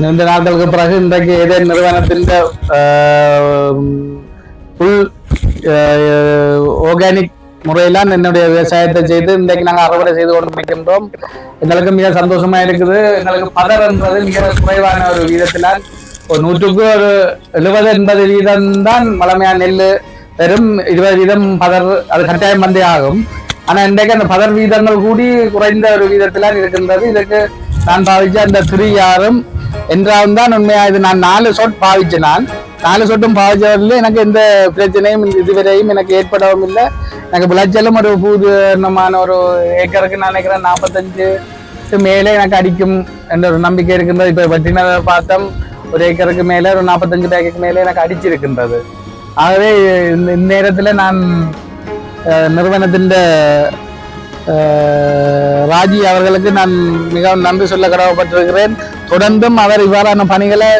நீண்ட நாட்களுக்கு பிறகு இன்றைக்கு ஏதே நிறுவனத்தின் புல் ஆர்கானிக் முறையிலாம் என்னுடைய விவசாயத்தை செய்து இன்றைக்கு நாங்கள் அறுவடை செய்து கொண்டு இருக்கின்றோம் எங்களுக்கு மிக சந்தோஷமா இருக்குது எங்களுக்கு பதர் என்பது மிக குறைவான ஒரு வீதத்தினால் ஒரு நூற்றுக்கு ஒரு எழுபது எண்பது வீதம் தான் வளமையான நெல் வெறும் இருபது வீதம் பதர் அது கட்டாயம் வந்தே ஆகும் ஆனால் இன்றைக்கு அந்த பதர் வீதங்கள் கூடி குறைந்த ஒரு வீதத்திலாம் இருக்கின்றது இதுக்கு நான் பாவிச்ச அந்த திரு ஆறும் என்றாலும் தான் உண்மையா இது நான் நாலு சொட் பாவிச்சேன் நான் நாலு சொட்டும் பாவிச்சவரில் எனக்கு எந்த பிரச்சனையும் இதுவரையும் எனக்கு ஏற்படவும் இல்லை. எனக்கு விளைச்சலும் ஒரு பூர்ணமான ஒரு ஏக்கருக்கு நான் நினைக்கிறேன் நாற்பத்தஞ்சு மேலே எனக்கு அடிக்கும் என்ற ஒரு நம்பிக்கை இருக்கின்றது. இப்போ வெட்டினதை பார்த்தோம் ஒரு ஏக்கருக்கு மேலே ஒரு நாற்பத்தஞ்சு ஏக்கருக்கு மேலே எனக்கு அடிச்சிருக்கின்றது. ஆகவே இந்த இந்நேரத்தில் நான் நிறுவனத்தின் ராஜி அவர்களுக்கு நான் மிகவும் நன்றி சொல்ல கடமைப்பட்டிருக்கிறேன். தொடர்ந்தும் அவர் இவ்வாறான பணிகளை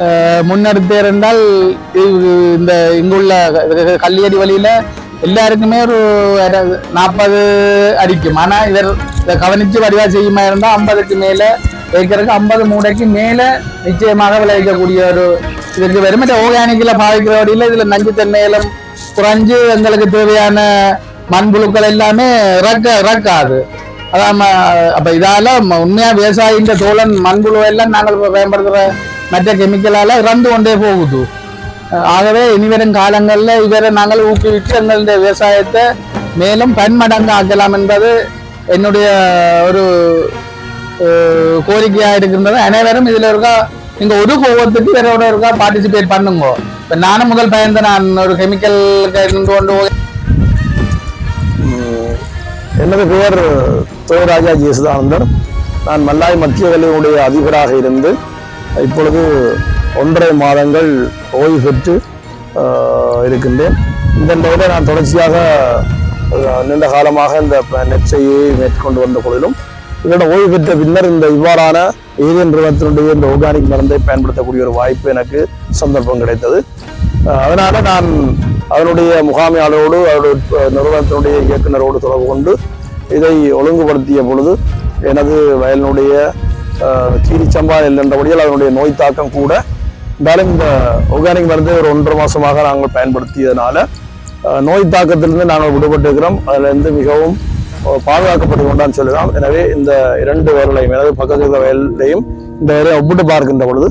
அஹ், முன்னெடுத்திருந்தால் இது- இந்த இங்குள்ள கல்லியடி வழியில எல்லாருக்குமே ஒரு நாற்பது அடிக்கும். ஆனால் இவர் இதை கவனித்து வடிவாக செய்யுமா இருந்தால் ஐம்பதுக்கு மேலே ஏக்கருக்கு ஐம்பது மூடைக்கு மேலே நிச்சயமாக விளைவிக்கக்கூடிய ஒரு இதற்கு வெறும் பாதிக்கிற பாவிக்கிற இதில் நஞ்சு நஞ்சுத்தன்மையிலும் குறைஞ்சு எங்களுக்கு தேவையான மண்புழுக்கள் எல்லாமே இறக்க இறக்காது. அதான் அப்போ அப்ப இதால உண்மையா விவசாயின்ற தோழன் மண்புழு எல்லாம் நாங்கள் பயன்படுத்துற மற்ற கெமிக்கலால இறந்து கொண்டே போகுது. ஆகவே இனிவரும் காலங்களில் இவரை நாங்கள் ஊக்குவித்து எங்களுடைய விவசாயத்தை மேலும் பன்மடங்கு ஆக்கலாம் என்பது என்னுடைய ஒரு கோரிக்கையாக இருக்கின்றது. அனைவரும் இதில் இருக்கா நீங்கள் ஒரு கோவத்துக்கு இவரோட இருக்கா பார்ட்டிசிபேட் பண்ணுங்க. இப்போ நானும் முதல் பயந்து நான் ஒரு கெமிக்கல் கொண்டு போய் எனது பெயர் தோராஜா ஜேசுதானந்தர். நான் மல்லாய் மத்திய கல்லூரியுடைய அதிபராக இருந்து இப்பொழுது ஒன்றரை மாதங்கள் ஓய்வு பெற்று இருக்கின்றேன். இந்த நிலையில் நான் தொடர்ச்சியாக நீண்ட காலமாக இந்த நெச்சையை மேற்கொண்டு வந்த பொழுதிலும் இதோட ஓய்வு பெற்ற பின்னர் இந்த இவ்வாறான ஏரியன் நிறுவனத்தினுடைய இந்த ஆர்கானிக் மருந்தை பயன்படுத்தக்கூடிய ஒரு வாய்ப்பு எனக்கு சந்தர்ப்பம் கிடைத்தது. அதனால் நான் அதனுடைய முகாமையாளரோடு அவருடைய நிறுவனத்தினுடைய இயக்குனரோடு தொடர்பு கொண்டு இதை ஒழுங்குபடுத்திய பொழுது எனது வயலினுடைய சீரிச்சம்பா என்றபடியால் அதனுடைய நோய் தாக்கம் கூட இருந்தாலும் இந்த ஆர்கானிக் மருந்து ஒரு ஒன்றரை மாதமாக நாங்கள் பயன்படுத்தியதுனால நோய் தாக்கத்திலிருந்து நாங்கள் விடுபட்டிருக்கிறோம். அதிலிருந்து மிகவும் பாதுகாக்கப்பட்டு கொண்டான்னு சொல்லலாம் எனவே இந்த இரண்டு வயலையும் எனது பக்கத்தில் வயலையும் இந்த வயலை ஒப்பிட்டு பார்க்கின்ற பொழுது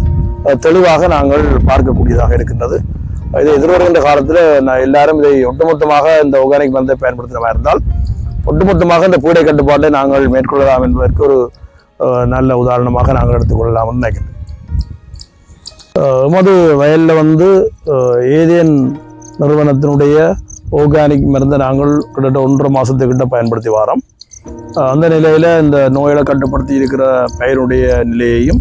தெளிவாக நாங்கள் பார்க்கக்கூடியதாக இருக்கின்றது. இது எதிர்வருகின்ற காலத்தில் நான் எல்லாரும் இதை ஒட்டுமொத்தமாக இந்த ஆர்கானிக் மருந்தை பயன்படுத்துகிற இருந்தால் ஒட்டுமொத்தமாக இந்த பூடை கட்டுப்பாட்டை நாங்கள் மேற்கொள்ளலாம் என்பதற்கு ஒரு நல்ல உதாரணமாக நாங்கள் எடுத்துக்கொள்ளலாம்னு நினைக்கிறேன். அஹ், எமது வயலில் வந்து ஏதேன் நிறுவனத்தினுடைய ஆர்கானிக் மருந்தை நாங்கள் கிட்டத்தட்ட ஒன்றரை மாதத்துக்கிட்ட பயன்படுத்தி வரோம். அந்த நிலையில் இந்த நோயை கட்டுப்படுத்தி இருக்கிற பயிருடைய நிலையையும்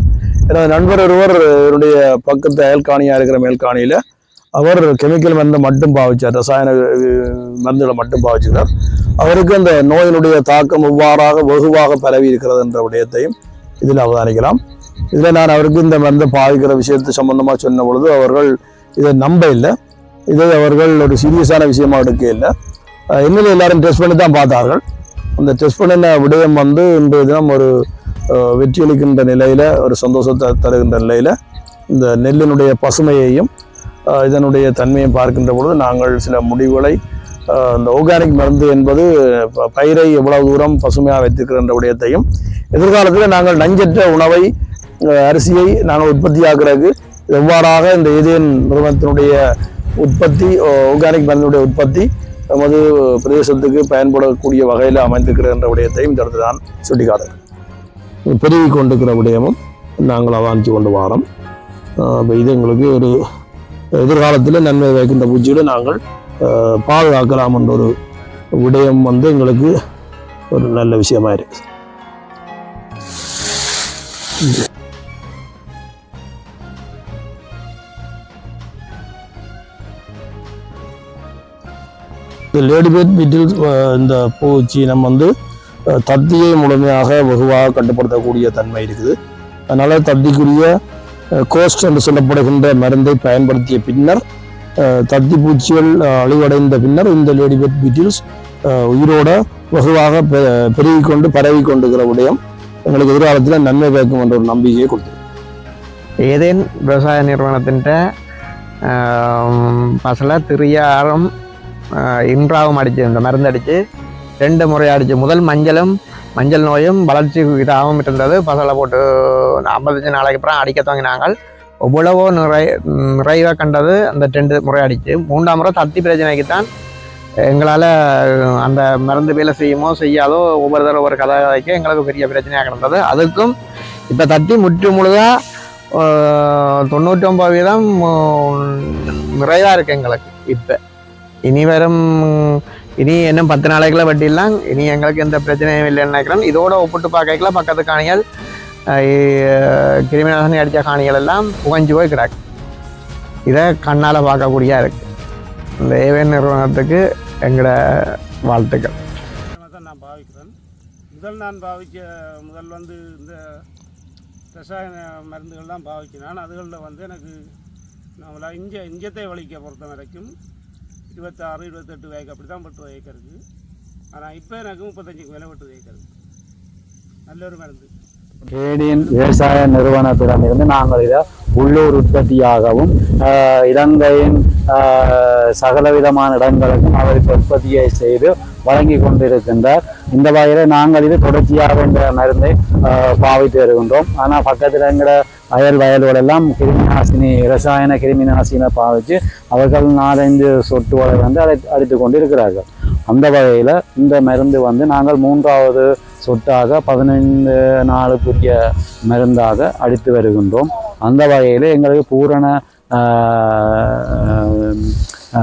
எனது நண்பர் ஒருவர் என்னுடைய பக்கத்து அயல்காணியாக இருக்கிற மேல்காணியில் அவர் கெமிக்கல் மருந்து மட்டும் பாவிச்சார். ரசாயன மருந்துகளை மட்டும் பாவிச்சுக்கிறார். அவருக்கு அந்த நோயினுடைய தாக்கம் எவ்வாறாக வெகுவாக பரவி இருக்கிறது என்ற விடயத்தையும் இதில் அவதானிக்கலாம். இதில் நான் அவருக்கு இந்த மருந்தை பாவிக்கிற விஷயத்து சம்பந்தமாக சொன்ன பொழுது அவர்கள் இதை நம்ப இல்லை இதை அவர்கள் ஒரு சீரியஸான விஷயமா எடுக்க இல்லை இன்னும் எல்லாரும் டெஸ்ட் பண்ணி தான் பார்த்தார்கள். அந்த டெஸ்ட் பண்ணின விடயம் வந்து இன்றைய தினம் ஒரு வெற்றியளிக்கின்ற நிலையில் ஒரு சந்தோஷத்தை தருகின்ற நிலையில் இந்த நெல்லினுடைய பசுமையையும் இதனுடைய தன்மையை பார்க்கின்ற பொழுது நாங்கள் சில முடிவுகளை இந்த ஆர்கானிக் மருந்து என்பது ப- பயிரை எவ்வளவு தூரம் பசுமையாக வைத்திருக்கின்ற விடயத்தையும் எதிர்காலத்தில் நாங்கள் நஞ்சற்ற உணவை அரிசியை நாங்கள் உற்பத்தியாக்குறதுக்கு எவ்வாறாக இந்த ஏதேன் நிறுவனத்தினுடைய உற்பத்தி ஆர்கானிக் மருந்தினுடைய உற்பத்தி நமது பிரதேசத்துக்கு பயன்படக்கூடிய வகையில் அமைந்திருக்கிற விடயத்தையும் இந்த இடத்துல தான் சுட்டிக்காட்டுறேன் பெருகி கொண்டிருக்கிற விடயமும் நாங்கள் அவதானித்து கொண்டு வாரோம். அப்போ இது எங்களுக்கு ஒரு எதிர்காலத்தில் நன்மை வைக்கின்ற பூச்சியோடு நாங்கள் பாதுகாக்கலாம் என்ற ஒரு விடயம் வந்து எங்களுக்கு ஒரு நல்ல விஷயமா இருக்கு. இந்த லேடிபேட் வீட்டில் இந்த பூச்சி நம்ம வந்து தத்தியை முழுமையாக வெகுவாக கட்டுப்படுத்தக்கூடிய தன்மை இருக்குது. அதனால தத்திக்குரிய கோஸ்ட் என்று சொல்லப்படுகின்ற மருந்தை பயன்படுத்திய பின்னர் தத்தி பூச்சிகள் அழிவடைந்த பின்னர் இந்த லேடிபேட் பீட்டில்ஸ் உயிரோட வெகுவாக பெ- கொண்டு பரவி கொண்டுகிற விடயம் எங்களுக்கு எதிர்காலத்தில் நன்மை பயக்கும் என்ற ஒரு நம்பிக்கையை கொடுத்தது. ஏதேன் விவசாய நிறுவனத்தின் பசலை திரியாரம் இன்றாவும் அடித்து இந்த மருந்து அடித்து ரெண்டு முறை அடித்து முதல் மஞ்சளும் மஞ்சள் நோயும் வளர்ச்சி இதாகவும் இருந்தது. பசலை போட்டு ஐம்பத்தஞ்சு நாளைக்கு அப்புறம் அடிக்க துவங்கினாங்க. எவ்வளவோ நிறை நிறைவாக கண்டது அந்த ரெண்டு முறை அடித்து மூன்றாம் முறை தத்தி பிரச்சனைக்கு தான் எங்களால் அந்த மருந்து வேலை செய்யுமோ செய்யாதோ ஒவ்வொரு தடவை ஒவ்வொரு கதை எங்களுக்கு பெரிய பிரச்சனையாக கிடந்தது அதுக்கும் இப்போ தத்தி முற்று முழுதாக தொண்ணூற்றி ஒம்பது வீதம் நிறைவாக இருக்குது எங்களுக்கு. இப்போ இனி வரும் இனி இன்னும் பத்து நாளைக்குள்ள வட்டிலாம் இனி எங்களுக்கு எந்த பிரச்சனையும் இல்லைன்னு நினைக்கிறேன் இதோட ஒப்பிட்டு பார்க்கல பக்கத்து காணிகள் கிருமிநாசனி அடித்த காணிகள் எல்லாம் புகஞ்சு போய் கிடக்கு. இதை கண்ணால் பார்க்கக்கூடியா இருக்கு. இந்த ஏவேன் நிறுவனத்துக்கு எங்களோட வாழ்த்துக்கள். தான் நான் பாவிக்கிறேன். முதல் நான் பாவிக்க முதல் வந்து இந்த ரசாயன மருந்துகள்லாம் பாவிக்கினான் அதுகளில் வந்து எனக்கு நம்மளா இஞ்ச இஞ்சத்தை வலிக்க பொறுத்த வரைக்கும் இருபத்தாறு இருபத்தெட்டு வயக்கு அப்படி தான் பட்டு வைக்கிறது ஆனால் இப்போ எனக்கு முப்பத்தஞ்சுக்கு விலை பட்டு வைக்கிறது நல்ல ஒரு மருந்து. கேடியன் விவசாய நிறுவனத்திடமிருந்து நாங்கள் இதை உள்ளூர் உற்பத்தியாகவும் இலங்கையின் சகலவிதமான இடங்களுக்கும் அவருக்கு உற்பத்தியை செய்து வழங்கி கொண்டிருக்கின்றார். இந்த வகையில் நாங்கள் இது தொடர்ச்சியாக இந்த மருந்தை பாவித்து வருகின்றோம். ஆனால் பக்கத்தில் எங்கிற அயல் வயல்களெல்லாம் கிருமி நாசினி ரசாயன கிருமி நாசினை பாவித்து அவர்கள் நாலஞ்சு சொட்டுகளை வந்து அதை அடித்து கொண்டு இருக்கிறார்கள் அந்த வகையில் இந்த மருந்து வந்து நாங்கள் மூன்றாவது சொட்டாக பதினைந்து நாளுக்குரிய மருந்தாக அடித்து வருகின்றோம். அந்த வகையில் எங்களுக்கு பூரண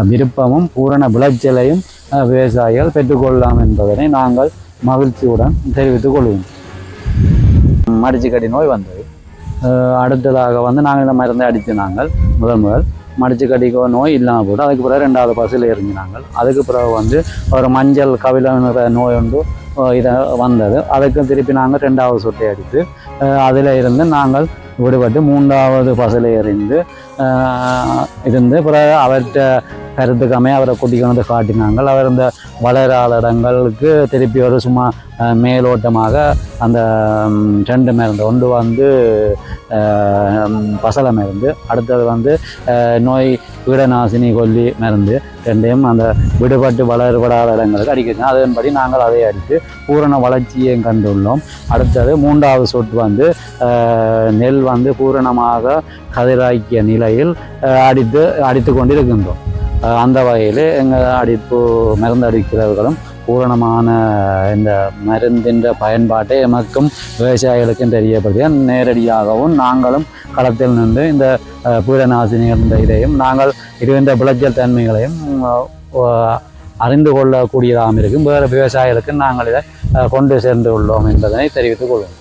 விருப்பமும் பூரண விளைச்சலையும் விவசாயிகள் பெற்றுக்கொள்ளலாம் என்பதனை நாங்கள் மகிழ்ச்சியுடன் தெரிவித்துக் கொள்வோம் மடிச்சுக்கடி நோய் வந்தது. அடுத்ததாக வந்து நாங்கள் இந்த மருந்தை அடித்து நாங்கள் முதல் முதல் மடிச்சுக்கடிக்கோ நோய் இல்லாமல் போட்டு அதுக்கு பிறகு ரெண்டாவது பஸ்ஸில் இறங்கினாங்க அதுக்கு பிறகு வந்து ஒரு மஞ்சள் கவிழன்ற நோய் ஒன்று இதை வந்தது. அதுக்கு திருப்பி நாங்கள் ரெண்டாவது சொட்டை அடித்து அதில் இருந்து நாங்கள் விடுபட்டு மூன்றாவது பசலை எறிந்து இருந்து பிறகு அவர்கிட்ட கருத்துக்காமே அவரை கூட்டிக் கொண்டு வந்து காட்டினாங்கள். அவர் இந்த வளராத இடங்களுக்கு திருப்பி ஒரு சும்மா மேலோட்டமாக அந்த ரெண்டு மருந்து ஒன்று வந்து பசலை மருந்து அடுத்தது வந்து நோய் கீடநாசினி கொல்லி மருந்து ரெண்டையும் அந்த விடுபட்டு வளர்படாத இடங்களுக்கு அடிக்கிறது அதன்படி நாங்கள் அதை அடித்து பூரண வளர்ச்சியை கண்டுள்ளோம். அடுத்தது மூன்றாவது சொட்டு வந்து நெல் வந்து பூரணமாக கதிராக்கிய நிலையில் அடித்து அடித்து கொண்டிருக்கின்றோம். அந்த வகையில் எங்கள் அடிப்பு மருந்து அடிக்கிறவர்களும் பூரணமான இந்த மருந்தின் பயன்பாட்டை எமக்கும் விவசாயிகளுக்கும் தெரியப்படுத்தி நேரடியாகவும் நாங்களும் களத்தில் நின்று இந்த அஹ், பீடநாசினிகள் இந்த இதையும் நாங்கள் இருந்த விளைச்சல் தன்மைகளையும் அறிந்து கொள்ளக்கூடியதாகவும் இருக்கும். வேறு விவசாயிகளுக்கு நாங்கள் இதை கொண்டு சேர்ந்து உள்ளோம் என்பதனை தெரிவித்துக் கொள்வோம்.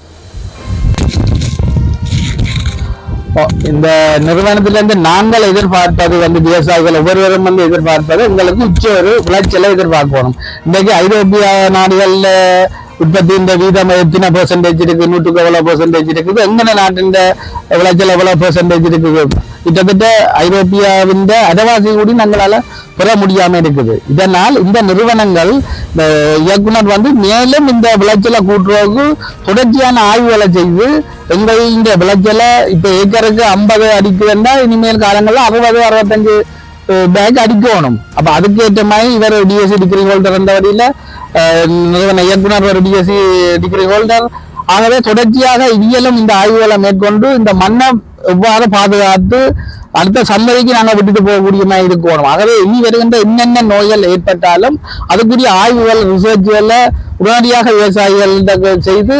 இந்த நிறுவனத்திலிருந்து நாங்கள் எதிர்பார்ப்பது வந்து விவசாயிகள் ஒவ்வொருவரும் வந்து எதிர்பார்ப்பது உங்களுக்கு உச்ச ஒரு விளைச்சலை எதிர்பார்க்கணும். இன்றைக்கு ஐரோப்பிய நாடுகளில் உற்பத்தி இந்த வீதம் எத்தனை பெர்சன்டேஜ் இருக்கு நூற்றுக்கு எவ்வளவு பெர்சன்டேஜ் இருக்குது எங்கன நாட்டின் விளைச்சல் எவ்வளவு பெர்சன்டேஜ் இருக்குது கிட்டத்தட்ட ஐரோப்பியாவின் அதவாசி கூடி நம்மளால பெற முடியாம இருக்குது. இதனால் இந்த நிறுவனங்கள் இந்த இயக்குனர் வந்து மேலும் இந்த விளைச்சலை கூட்டுறவுக்கு தொடர்ச்சியான ஆய்வுகளை செய்து எங்கள் இந்த விளைச்சலை இப்ப ஏக்கருக்கு ஐம்பது அடிக்குதுன்னா இனிமேல் காலங்களில் அறுபது அறுபத்தஞ்சு பேக் அடிக்கணும். அப்ப அதுக்கேற்ற மாதிரி இவர் டிஎஸ்சி டிகிரி ஹோல்டர் இருந்த வழியில நிறுவன இயக்குனர் ஒரு டிஎஸ்சி டிகிரி ஹோல்டர் ஆகவே தொடர்ச்சியாக இவியலும் இந்த ஆய்வுகளை மேற்கொண்டு இந்த மண்ணை எவ்வாறு பாதுகாத்து அடுத்த சந்ததிக்கு நாங்கள் விட்டுட்டு போகக்கூடிய மாதிரி இருக்கணும். ஆகவே இனி வருகின்ற என்னென்ன நோய்கள் ஏற்பட்டாலும் அதுக்குரிய ஆய்வுகள் ரிசர்ச்களை உடனடியாக விவசாயிகள் செய்து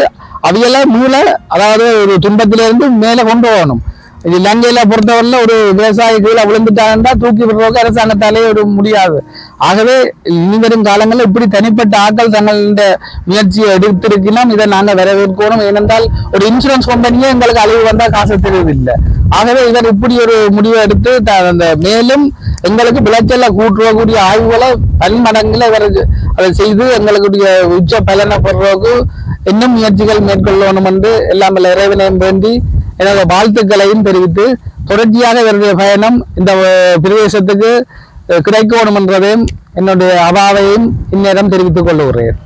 அவைகளை மூளை அதாவது ஒரு துன்பத்திலிருந்து மேலே கொண்டு போகணும். இது இலங்கையில பொறுத்தவரையில ஒரு விவசாயி கீழே விழுந்துட்டாங்கன்னா தூக்கி விடுறதுக்கு அரசாங்கத்தாலே ஒரு முடியாது. ஆகவே இனி வரும் காலங்களில் இப்படி தனிப்பட்ட ஆட்கள் தங்களுடைய முயற்சியை எடுத்திருக்கணும் இதை நாங்கள் வரவேற்கணும் ஏனென்றால் ஒரு இன்சூரன்ஸ் கம்பெனியே எங்களுக்கு அழிவு வந்தால் காசு தெரியவில்லை. ஆகவே இவர் இப்படி ஒரு முடிவை எடுத்து த- அந்த மேலும் எங்களுக்கு விளைச்சல கூட்டுறக்கூடிய ஆய்வுகளை பன்மடங்கில் இவர் அதை செய்து எங்களுடைய உச்ச பலனை பெறுறதுக்கு இன்னும் முயற்சிகள் மேற்கொள்ளணும் என்று எல்லாம் இறைவனையும் வேண்டி எனது வாழ்த்துக்களையும் தெரிவித்து தொடர்ச்சியாக இவருடைய பயணம் இந்த பிரதேசத்துக்கு கிடைக்கணும் என்றதையும் என்னுடைய அவாவையும் இந்நேரம் தெரிவித்துக் கொள்ளுகிறேன்